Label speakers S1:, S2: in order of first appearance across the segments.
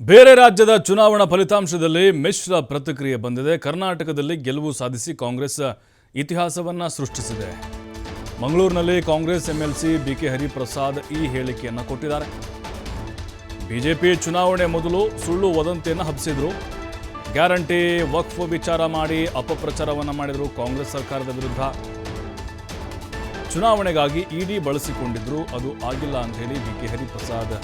S1: ಬೇರೆ ರಾಜ್ಯದ ಚುನಾವಣಾ ಫಲಿತಾಂಶದಲ್ಲಿ ಮಿಶ್ರ ಪ್ರತಿಕ್ರಿಯೆ ಬಂದಿದೆ. ಕರ್ನಾಟಕದಲ್ಲಿ ಗೆಲುವು ಸಾಧಿಸಿ ಕಾಂಗ್ರೆಸ್ ಇತಿಹಾಸವನ್ನ ಸೃಷ್ಟಿಸಿದೆ. ಮಂಗಳೂರಿನಲ್ಲಿ ಕಾಂಗ್ರೆಸ್ ಎಂಎಲ್ಸಿ ಬಿಕೆ ಹರಿಪ್ರಸಾದ್ ಈ ಹೇಳಿಕೆಯನ್ನು ಕೊಟ್ಟಿದ್ದಾರೆ. ಬಿಜೆಪಿ ಚುನಾವಣೆ ಮೊದಲು ಸುಳ್ಳು ವದಂತಿಯನ್ನು ಹಬ್ಬಿಸಿದ್ರು ಗ್ಯಾರಂಟಿ ವಕ್ಫ್ ವಿಚಾರ ಮಾಡಿ ಅಪಪ್ರಚಾರವನ್ನು ಮಾಡಿದರು ಕಾಂಗ್ರೆಸ್ ಸರ್ಕಾರದ ವಿರುದ್ಧ. ಚುನಾವಣೆಗಾಗಿ ಇಡಿ ಬಳಸಿಕೊಂಡಿದ್ರು. ಅದು ಆಗಿಲ್ಲ ಅಂತ ಹೇಳಿ ಬಿ ಕೆ ಹರಿಪ್ರಸಾದ್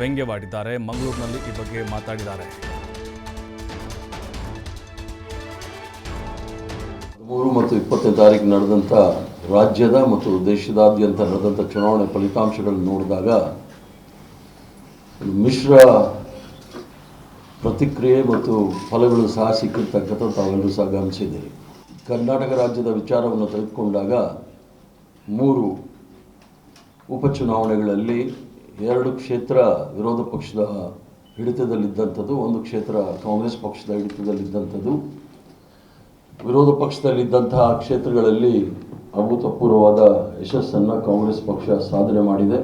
S1: ವ್ಯಂಗ್ಯವಾಡಿದ್ದಾರೆ. ಮಂಗಳೂರಿನಲ್ಲಿ ಈ ಬಗ್ಗೆ ಮಾತಾಡಿದ್ದಾರೆ.
S2: ಹದಿಮೂರು ಮತ್ತು ಇಪ್ಪತ್ತನೇ ತಾರೀಕು ನಡೆದಂಥ ರಾಜ್ಯದ ಮತ್ತು ದೇಶದಾದ್ಯಂತ ನಡೆದಂಥ ಚುನಾವಣೆ ಫಲಿತಾಂಶಗಳನ್ನು ನೋಡಿದಾಗ ಮಿಶ್ರ ಪ್ರತಿಕ್ರಿಯೆ ಮತ್ತು ಫಲಗಳು ಸಹ ಸಿಕ್ಕಿರ್ತಕ್ಕಂಥ ತಾವೆಲ್ಲರೂ ಸಹ ಗಮನಿಸಿದ್ದೀರಿ. ಕರ್ನಾಟಕ ರಾಜ್ಯದ ವಿಚಾರವನ್ನು ತೆಗೆದುಕೊಂಡಾಗ ಮೂರು ಉಪಚುನಾವಣೆಗಳಲ್ಲಿ ಎರಡು ಕ್ಷೇತ್ರ ವಿರೋಧ ಪಕ್ಷದ ಹಿಡಿತದಲ್ಲಿದ್ದಂಥದ್ದು, ಒಂದು ಕ್ಷೇತ್ರ ಕಾಂಗ್ರೆಸ್ ಪಕ್ಷದ ಹಿಡಿತದಲ್ಲಿದ್ದಂಥದ್ದು. ವಿರೋಧ ಪಕ್ಷದಲ್ಲಿದ್ದಂತಹ ಕ್ಷೇತ್ರಗಳಲ್ಲಿ ಅಭೂತಪೂರ್ವವಾದ ಯಶಸ್ಸನ್ನು ಕಾಂಗ್ರೆಸ್ ಪಕ್ಷ ಸಾಧನೆ ಮಾಡಿದೆ.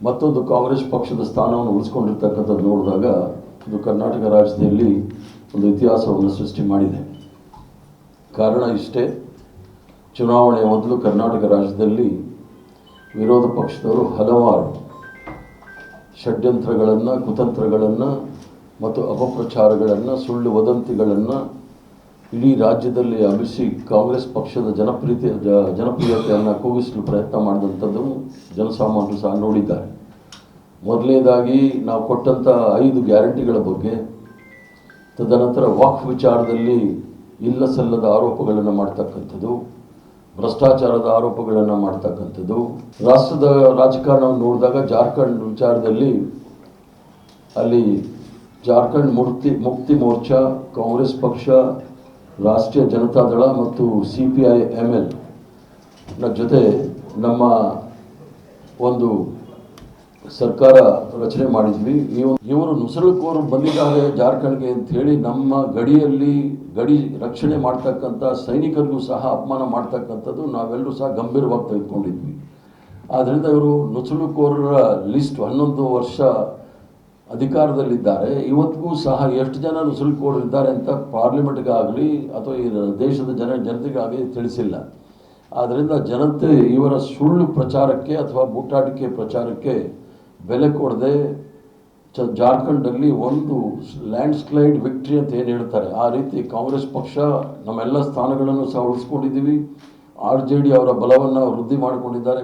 S2: ಮತ್ತೊಂದು ಕಾಂಗ್ರೆಸ್ ಪಕ್ಷದ ಸ್ಥಾನವನ್ನು ಉಳಿಸ್ಕೊಂಡಿರ್ತಕ್ಕಂಥದ್ದು ನೋಡಿದಾಗ, ಇದು ಕರ್ನಾಟಕ ರಾಜ್ಯದಲ್ಲಿ ಒಂದು ಇತಿಹಾಸವನ್ನು ಸೃಷ್ಟಿ ಮಾಡಿದೆ. ಕಾರಣ ಇಷ್ಟೇ ಚುನಾವಣೆ ಮೊದಲು ಕರ್ನಾಟಕ ರಾಜ್ಯದಲ್ಲಿ ವಿರೋಧ ಪಕ್ಷದವರು ಹಲವಾರು ಷಡ್ಯಂತ್ರಗಳನ್ನು, ಕುತಂತ್ರಗಳನ್ನು ಮತ್ತು ಅಪಪ್ರಚಾರಗಳನ್ನು, ಸುಳ್ಳು ವದಂತಿಗಳನ್ನು ಇಡೀ ರಾಜ್ಯದಲ್ಲಿ ಹಬ್ಬಿಸಿ ಕಾಂಗ್ರೆಸ್ ಪಕ್ಷದ ಜನಪ್ರಿಯತೆ ಜನಪ್ರಿಯತೆಯನ್ನು ಕೂಗಿಸಲು ಪ್ರಯತ್ನ ಮಾಡಿದಂಥದ್ದು ಜನಸಾಮಾನ್ಯರು ಸಹ ನೋಡಿದ್ದಾರೆ. ಮೊದಲನೇದಾಗಿ ನಾವು ಕೊಟ್ಟಂಥ ಐದು ಗ್ಯಾರಂಟಿಗಳ ಬಗ್ಗೆ, ತದನಂತರ ವಾಕ್ ವಿಚಾರದಲ್ಲಿ ಇಲ್ಲ ಸಲ್ಲದ ಆರೋಪಗಳನ್ನು ಮಾಡ್ತಕ್ಕಂಥದ್ದು ಭ್ರಷ್ಟಾಚಾರದ ಆರೋಪಗಳನ್ನು ಮಾಡ್ತಕ್ಕಂಥದ್ದು. ರಾಷ್ಟ್ರದ ರಾಜಕಾರಣ ನೋಡಿದಾಗ ಜಾರ್ಖಂಡ್ ವಿಚಾರದಲ್ಲಿ ಅಲ್ಲಿ ಜಾರ್ಖಂಡ್ ಮುಕ್ತಿ ಮುಕ್ತಿ ಮೋರ್ಚಾ, ಕಾಂಗ್ರೆಸ್ ಪಕ್ಷ, ರಾಷ್ಟ್ರೀಯ ಜನತಾ ದಳ ಮತ್ತು ಸಿ ಪಿ ಐ ಎಂ ಎಲ್ನ ಜೊತೆ ನಮ್ಮ ಒಂದು ಸರ್ಕಾರ ರಚನೆ ಮಾಡಿದ್ವಿ. ಇವ- ಇವರು ನುಸುಳುಕೋರು ಬಂದಿದ್ದಾರೆ ಜಾರ್ಖಂಡ್ಗೆ ಅಂತ ಹೇಳಿ ನಮ್ಮ ಗಡಿಯಲ್ಲಿ ಗಡಿ ರಕ್ಷಣೆ ಮಾಡ್ತಕ್ಕಂಥ ಸೈನಿಕರಿಗೂ ಸಹ ಅಪಮಾನ ಮಾಡ್ತಕ್ಕಂಥದ್ದು ನಾವೆಲ್ಲರೂ ಸಹ ಗಂಭೀರವಾಗಿ ತೆಗೆದುಕೊಂಡಿದ್ವಿ. ಆದ್ದರಿಂದ ಇವರು ನುಸುಳುಕೋರರ ಲಿಸ್ಟ್ ಹನ್ನೊಂದು ವರ್ಷ ಅಧಿಕಾರದಲ್ಲಿದ್ದಾರೆ. ಇವತ್ತಿಗೂ ಸಹ ಎಷ್ಟು ಜನ ನುಸುಳುಕೋರರು ಇದ್ದಾರೆ ಅಂತ ಪಾರ್ಲಿಮೆಂಟ್ಗಾಗಲಿ ಅಥವಾ ಈ ದೇಶದ ಜನ ಜನತೆಗಾಗಲಿ ತಿಳಿಸಿಲ್ಲ. ಆದ್ದರಿಂದ ಜನತೆ ಇವರ ಸುಳ್ಳು ಪ್ರಚಾರಕ್ಕೆ ಅಥವಾ ಬೂಟಾಟಿಕೆ ಪ್ರಚಾರಕ್ಕೆ ಬೆಲೆ ಕೊಡದೆ ಚ ಜಾರ್ಖಂಡಲ್ಲಿ ಒಂದು ಲ್ಯಾಂಡ್ ಸ್ಲೈಡ್ ವಿಕ್ಟ್ರಿ ಅಂತ ಏನು ಹೇಳ್ತಾರೆ, ಆ ರೀತಿ ಕಾಂಗ್ರೆಸ್ ಪಕ್ಷ ನಮ್ಮೆಲ್ಲ ಸ್ಥಾನಗಳನ್ನು ಸಹ ಉಳಿಸ್ಕೊಂಡಿದ್ದೀವಿ. ಆರ್ ಜೆ ಡಿ ಅವರ ಬಲವನ್ನು ವೃದ್ಧಿ ಮಾಡಿಕೊಂಡಿದ್ದಾರೆ.